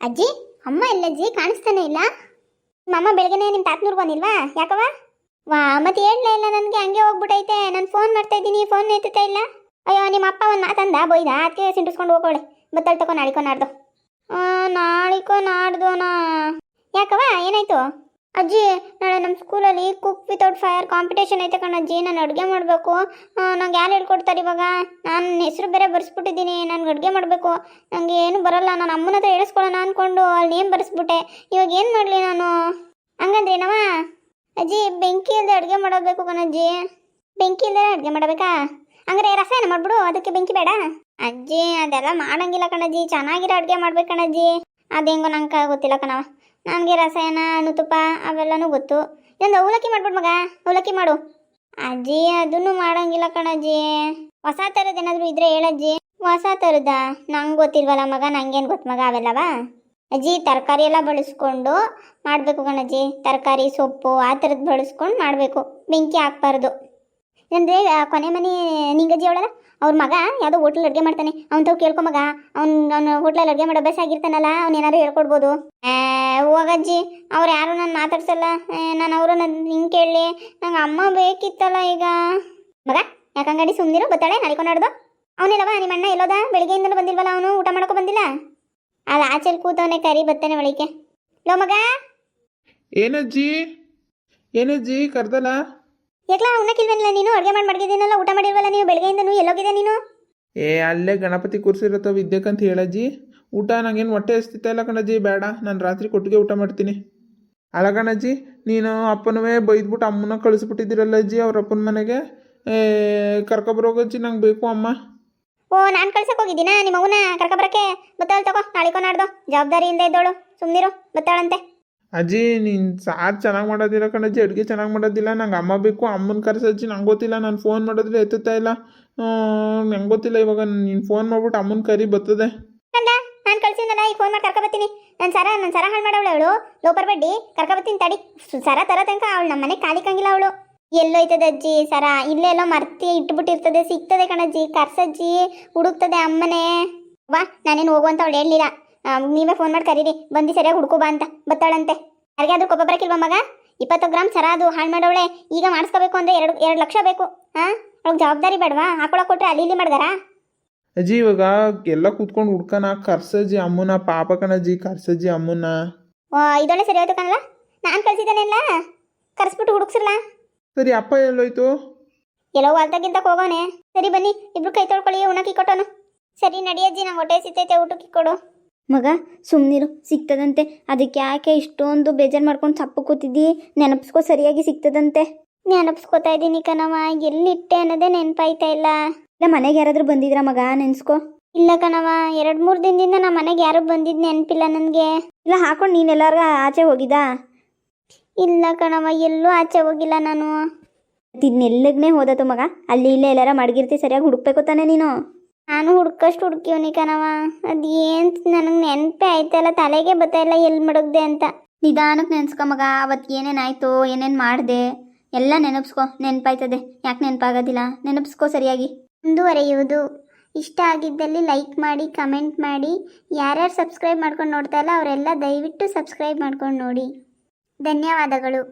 ಅಜ್ಜಿ, ಅಮ್ಮ ಇಲ್ಲ ಅಜ್ಜಿ, ಕಾಣಿಸ್ತಾನೆ ಇಲ್ಲ. ಅಮ್ಮ ಬೆಳಗ್ಗೆನೆ ನಿಮ್ಮ ತಾತನೂರ್ಗೆ ಬಂದಿಲ್ವಾ? ಯಾಕವ ವಾ ಮತ್ತೆ ಹೇಳಲೇ ಇಲ್ಲ ನನಗೆ, ಹಂಗೆ ಹೋಗ್ಬಿಟ್ಟೈತೆ ನಾನು ಫೋನ್ ಮಾಡ್ತಾ ಇದ್ದೀನಿ ಫೋನ್ ಎತ್ತುತ್ತಾ ಇಲ್ಲ. ಅಯ್ಯೋ ನಿಮ್ಮ ಅಪ್ಪ ಒಂದು ಮಾತಂದ ಬೈದ? ಅದಕ್ಕೆ ಸಿಂಟಿಸ್ಕೊಂಡು ಹೋಗೋಳೆ ಬತ್ತಲ್ ತಗೋ ನಾಳಿಕೋ ನಾಡ್ದು ನಾಳಿಕೋ ನಾಡ್ದೋನಾ ಯಾಕವ ಏನಾಯ್ತು? ಅಜ್ಜಿ, ನಾಳೆ ನಮ್ಮ ಸ್ಕೂಲಲ್ಲಿ ಕುಕ್ ವಿತೌಟ್ ಫೈರ್ ಕಾಂಪಿಟೇಷನ್ ಐತೆ ಕಣಜ್ಜಿ ನಾನು ಅಡುಗೆ ಮಾಡಬೇಕು. ನಂಗೆ ಯಾರು ಹೇಳ್ಕೊಡ್ತಾರೆ ಇವಾಗ? ನಾನು ಹೆಸರು ಬೇರೆ ಬರೆಸ್ಬಿಟ್ಟಿದ್ದೀನಿ ನನಗೆ ಅಡುಗೆ ಮಾಡಬೇಕು. ನನಗೆ ಏನು ಬರಲ್ಲ, ನಾನು ಅಮ್ಮನ ಹತ್ರ ಹೇಳಿಸ್ಕೊಳ್ಳೋಣ ಅಂದ್ಕೊಂಡು ಅಲ್ಲಿ ನೇಮ್ ಬರೆಸ್ಬಿಟ್ಟೆ. ಇವಾಗ ಏನು ಮಾಡಲಿ ನಾನು? ಹಂಗಂದ್ರೇನವ ಅಜ್ಜಿ ಬೆಂಕಿ ಇಲ್ಲದೆ ಅಡುಗೆ ಮಾಡಬೇಕು ಕಣಜ್ಜಿ ಬೆಂಕಿ ಇಲ್ಲದೆ ಅಡುಗೆ ಮಾಡಬೇಕಾ? ಹಂಗಾರೆ ರಸಾಯನ ಮಾಡಿಬಿಡು, ಅದಕ್ಕೆ ಬೆಂಕಿ ಬೇಡ. ಅಜ್ಜಿ, ಅದೆಲ್ಲ ಮಾಡಂಗಿಲ್ಲ ಕಣಜ್ಜಿ ಚೆನ್ನಾಗಿರೋ ಅಡುಗೆ ಮಾಡ್ಬೇಕು ಕಣಜ್ಜಿ ಅದು ಹೆಂಗೋ ನಂಗೆ ಗೊತ್ತಿಲ್ಲ ಕಣವ ನನಗೆ ರಸಾಯನ ಹಣ್ಣು ತುಪ್ಪ ಅವೆಲ್ಲನೂ ಗೊತ್ತು. ಇದೊಂದು ಅವಲಕ್ಕಿ ಮಾಡ್ಬಿಡು ಮಗ, ಅವಲಕ್ಕಿ ಮಾಡು. ಅಜ್ಜಿ, ಅದನ್ನು ಮಾಡೋಂಗಿಲ್ಲ ಕಣಜ್ಜಿ. ಹೊಸ ಥರದ್ದು ಏನಾದರೂ ಇದ್ರೆ ಹೇಳಜ್ಜಿ ಹೊಸ ಥರದ ನಂಗೆ ಗೊತ್ತಿಲ್ವಲ್ಲ ಮಗ, ನಂಗೇನು ಗೊತ್ತು ಮಗ, ಅವೆಲ್ಲವ? ಅಜ್ಜಿ, ತರಕಾರಿ ಎಲ್ಲ ಬಳಸ್ಕೊಂಡು ಮಾಡಬೇಕು ಕಣಜ್ಜಿ. ತರಕಾರಿ, ಸೊಪ್ಪು ಆ ಥರದ್ದು ಬಳಸ್ಕೊಂಡು ಮಾಡಬೇಕು. ಬೆಂಕಿ ಹಾಕ್ಬಾರ್ದು. ಅಂದರೆ ಕೊನೆ ಮನೆ ನಿಂಗಜ್ಜಿ ಅವಳಲ್ಲ? ಅವ್ರ ಮಗ ಯಾವುದೋ ಹೋಟ್ಲಲ್ಲಿ ಅಡುಗೆ ಮಾಡ್ತಾನೆ. ಅವನ ಕೇಳ್ಕೊ ಮಗ. ಅವ್ನು ಅವ್ನು ಹೋಟ್ಲಲ್ಲಿ ಅಡುಗೆ ಮಾಡೋ ಅಭ್ಯಾಸ ಆಗಿರ್ತಾನಲ್ಲ, ಅವ್ನು ಏನಾದ್ರು ಹೇಳ್ಕೊಡ್ಬೋದು. ಹೋಗಜ್ಜಿ, ಅವ್ರು ಯಾರು ನಾನು ಮಾತಾಡ್ಸಲ್ಲ. ನಾನು ಅವರು ನನ್ನ ಹಿಂಗೆ ಕೇಳಲಿ. ನಂಗೆ ಅಮ್ಮ ಬೇಕಿತ್ತಲ್ಲ ಈಗ. ಮಗ ಯಾಕಂಗಡಿ ಸುಮ್ಮನಿರು ಬತ್ತಾಳೆ? ನಾಳಿಕೊಂಡಾಡ್ದು ಅವನಿಲ್ಲವ ನಿಮ್ಮ ಅಣ್ಣ ಎಲ್ಲೋದ? ಬೆಳಿಗ್ಗೆಯಿಂದನೂ ಬಂದಿಲ್ವಲ್ಲ ಅವನು? ಊಟ ಮಾಡೋಕೆ ಬಂದಿಲ್ಲ? ಆ ಆಚೆಲಿ ಕೂತವನೆ ಕರಿ ಬತ್ತಾನೆ ಒಳಿಕೆ ಲೋ ಮಗ. ಏನಜ್ಜಿ? ಏನಜ್ಜಿ, ಕರ್ದಲ್ಲ? ಯಾಕ್ಲಾ ಉಣ್ಣಕ್ಕಿಲ್ವೇನಿಲ್ಲ ನೀನು? ಅಡುಗೆ ಮಾಡಿ ಮಡಗಿದ್ದೀನಲ್ಲ ಊಟ ಮಾಡಿಲ್ವಲ್ಲ ನೀವು? ಬೆಳಗ್ಗೆಯಿಂದನೂ ಎಲ್ಲೋಗಿದೆ ನೀನು? ಏ ಅಲ್ಲೇ ಗಣಪತಿ ಕೂರ್ಸಿರತ್ತವ ವಿದ್ಯಕ್ಕಂತ ಹೇಳಜ್ಜಿ. ಊಟ ನಂಗೇನು ಹೊಟ್ಟೆ ಎಸ್ತಿತ್ತ ಇಲ್ಲ ಕಣಜ್ಜಿ ಬೇಡ. ನಾನು ರಾತ್ರಿ ಕೊಟ್ಟಿಗೆ ಊಟ ಮಾಡ್ತೀನಿ. ಅಲ್ಲ ಕಣಜ್ಜಿ ನೀನು ಅಪ್ಪನವೇ ಬೈದ್ಬಿಟ್ಟು ಅಮ್ಮನ ಕಳಿಸ್ಬಿಟ್ಟಿದ್ದೀರಲ್ಲ ಅಜ್ಜಿ ಅವ್ರ ಅಪ್ಪನ ಮನೆಗೆ? ಏ ಕರ್ಕೊಬರೋಗಜ್ಜಿ ನಂಗೆ ಬೇಕು ಅಮ್ಮ. ಓ ನಾನು ಕಳ್ಸಕ್ಕೆ ಹೋಗಿದ್ದೀನಾ? ನಿಮ್ಮ ಮಗುನ ಕರ್ಕೊಬರಕ್ಕೆ? ಬತ್ತಾಳ ತಗೋ ನಾಳಿಕೋ ನಾಡ್ದು. ಜವಾಬ್ದಾರಿಯಿಂದ ಇದ್ದೋಳು. ಸುಮ್ಮನಿರು ಬತ್ತಾಳಂತೆ ಅಜ್ಜಿ ನೀನು ಸಾರು ಚೆನ್ನಾಗಿ ಮಾಡೋದಿಲ್ಲ ಕಣಜ್ಜಿ, ಅಡುಗೆ ಚೆನ್ನಾಗಿ ಮಾಡೋದಿಲ್ಲ. ನಂಗೆ ಅಮ್ಮ ಬೇಕು, ಅಮ್ಮನ ಅಜ್ಜಿ ನಂಗೆ ಗೊತ್ತಿಲ್ಲ. ನಾನು ಫೋನ್ ಮಾಡಿದ್ರೆ ಎತ್ತುತ್ತಾ ಇಲ್ಲ. ನಂಗೆ ಗೊತ್ತಿಲ್ಲ ಇವಾಗ ನೀನು ಫೋನ್ ಮಾಡ್ಬಿಟ್ಟು ಅಮ್ಮನ ಕರಿ ಬರ್ತದೆ. ನಾನು ಕಳ್ಸಿದ್ನಲ್ಲ ಈ ಫೋನ್ ಮಾಡಿ ಕರ್ಕೊಬತ್ತೀನಿ ನಾನು ಸರ ನನ್ನ ಸರ ಹಾಳು ಮಾಡವಳು ಅವಳು. ಲೋಪರ್ ಬಡ್ಡಿ ಕರ್ಕೊಬತ್ತೀನಿ ತಡಿ. ಸರ ತರ ತನಕ ಅವಳು ನಮ್ಮ ಮನೆ ಕಾಲಿಕಂಗಿಲ್ಲ ಅವಳು. ಎಲ್ಲೋಯ್ತದೆ ಅಜ್ಜಿ, ಸರ. ಇಲ್ಲೇ ಎಲ್ಲೋ ಮರ್ತಿ ಇಟ್ಬಿಟ್ಟಿರ್ತದೆ, ಸಿಗ್ತದೆ ಕಣಜ್ಜಿ, ಕರ್ಸಜ್ಜಿ, ಹುಡುಕ್ತದೆ ಅಮ್ಮನೇ. ವಾ, ನಾನೇನು ಹೋಗುವಂತ ಅವಳು ಹೇಳಲಿಲ್ಲ ನೀವೇ ಫೋನ್ ಮಾಡಿ ಕರೀರಿ. ಬಂದು ಸರಿಯಾಗಿ ಹುಡ್ಕೋ ಬಾ ಅಂತ. ಬತ್ತಾಳಂತೆ. ಯಾರಿಗಾದ್ರೂ ಕೊಪ್ಪ ಬರಕಿಲ್ವಾ ಮಗ? ಇಪ್ಪತ್ತು ಗ್ರಾಮ್ ಸರ ಅದು ಹಾಳು ಮಾಡೋಳೆ ಈಗ ಮಾಡಿಸ್ಕೋಬೇಕು ಅಂದ್ರೆ ಎರಡು ಎರಡು ಲಕ್ಷ ಬೇಕು. ಹಾಂ ಅವ್ಳಿಗೆ ಜವಾಬ್ದಾರಿ ಬೇಡವಾ? ಹಾಕೊಳಕ್ಕೆ ಕೊಟ್ಟರೆ ಅಲ್ಲಿ ಇಲ್ಲಿ ಮಾಡ್ದಾರ? ಅಜ್ಜಿ ಇವಾಗ ಎಲ್ಲ ಕೂತ್ಕೊಂಡು ಹುಡ್ಕನ ಕರ್ಸಜ್ಜಿ ಅಮ್ಮನ ಪಾಪ ಕಣಜ್ಜಿ ಕರ್ಸಜ್ಜಿ ಅಮ್ಮನ ಇದೊಳ್ಳೆ ಸರಿ ಹೋಯ್ತು ಕಣಲ್ಲ ನಾನು ಕಳ್ಸಿದ್ದಾನೆಲ್ಲ? ಕರ್ಸ್ಬಿಟ್ಟು ಹುಡುಕ್ಸಿರ್ಲ? ಸರಿ ಅಪ್ಪ ಎಲ್ಲೋಯ್ತು? ಎಲ್ಲೋ ಹೊಲ್ದಾಗಿಂತ ಹೋಗೋನೆ. ಸರಿ ಬನ್ನಿ ಇಬ್ರು ಕೈ ತೊಳ್ಕೊಳ್ಳಿ ಉಣಕ್ಕಿ ಕೊಟ್ಟೋನು. ಸರಿ ನಡಿಯಜ್ಜಿ ನಂಗೆ ಹೊಟ್ಟೆ ಸಿತೈತೆ ಊಟಕ್ಕೆ ಕೊಡು. ಮಗ ಸುಮ್ಮನಿರು ಸಿಗ್ತದಂತೆ. ಅದಕ್ಕೆ ಯಾಕೆ ಇಷ್ಟೊಂದು ಬೇಜಾರು ಮಾಡ್ಕೊಂಡು ಸಪ್ಪು ಕೂತಿದ್ದಿ. ನೆನಪಿಸ್ಕೋ, ಸರಿಯಾಗಿ ಸಿಗ್ತದಂತೆ. ನೆನಪಿಸ್ಕೊತಾ ಇದ್ದೀನಿ ಕಣವ ಎಲ್ಲಿಟ್ಟೆ ಅನ್ನೋದೇ ನೆನಪಾಯ್ತಾ ಇಲ್ಲ. ಇಲ್ಲ, ಮನೆಗೆ ಯಾರಾದರೂ ಬಂದಿದ್ರಾ ಮಗ? ನೆನ್ಸ್ಕೋ. ಇಲ್ಲ ಕಣವ ಎರಡು ಮೂರು ದಿನದಿಂದ ನಮ್ಮ ಮನೆಗೆ ಯಾರು ಬಂದಿದ್ದು ನೆನಪಿಲ್ಲ ನನಗೆ. ಇಲ್ಲ, ಹಾಕೊಂಡು ನೀನೆಲ್ಲಾರ್ಗ ಆಚೆ ಹೋಗಿದ್ದಾ? ಇಲ್ಲ ಕಣವ ಎಲ್ಲೂ ಆಚೆ ಹೋಗಿಲ್ಲ ನಾನು. ಇದ್ನೆಲ್ಲಗ್ನೆ ಹೋದತು ಮಗ. ಅಲ್ಲಿ ಇಲ್ಲೇ ಎಲ್ಲಾರ ಮಡಗಿರ್ತಿ, ಸರಿಯಾಗಿ ಹುಡುಕ್ಬೇಕು ತಾನೆ ನೀನು. ನಾನು ಹುಡ್ಕಷ್ಟು ಹುಡುಕಿವ್ನಿ ಕಣವ ಅದು ಏನು ನನಗೆ ನೆನಪೇ ಆಯ್ತಲ್ಲ ತಲೆಗೆ ಬತ್ತಾಯಿಲ್ಲ ಎಲ್ಲಿ ಮಡಗ್ದೆ ಅಂತ. ನಿಧಾನಕ್ಕೆ ನೆನ್ಸ್ಕೊ ಮಗ ಅವತ್ತು ಏನೇನಾಯ್ತು ಏನೇನು ಮಾಡಿದೆ ಎಲ್ಲ ನೆನಪಿಸ್ಕೊ. ನೆನಪಾಯ್ತದೆ. ಯಾಕೆ ನೆನಪಾಗೋದಿಲ್ಲ? ನೆನಪಿಸ್ಕೊ ಸರಿಯಾಗಿ. ಮುಂದುವರೆಯುವುದು. ಇಷ್ಟ ಆಗಿದ್ದಲ್ಲಿ ಲೈಕ್ ಮಾಡಿ ಕಮೆಂಟ್ ಮಾಡಿ. ಯಾರ್ಯಾರು ಸಬ್ಸ್ಕ್ರೈಬ್ ಮಾಡ್ಕೊಂಡು ನೋಡ್ತಾ ಇಲ್ಲ ಅವರೆಲ್ಲ ದಯವಿಟ್ಟು ಸಬ್ಸ್ಕ್ರೈಬ್ ಮಾಡ್ಕೊಂಡು ನೋಡಿ. ಧನ್ಯವಾದಗಳು.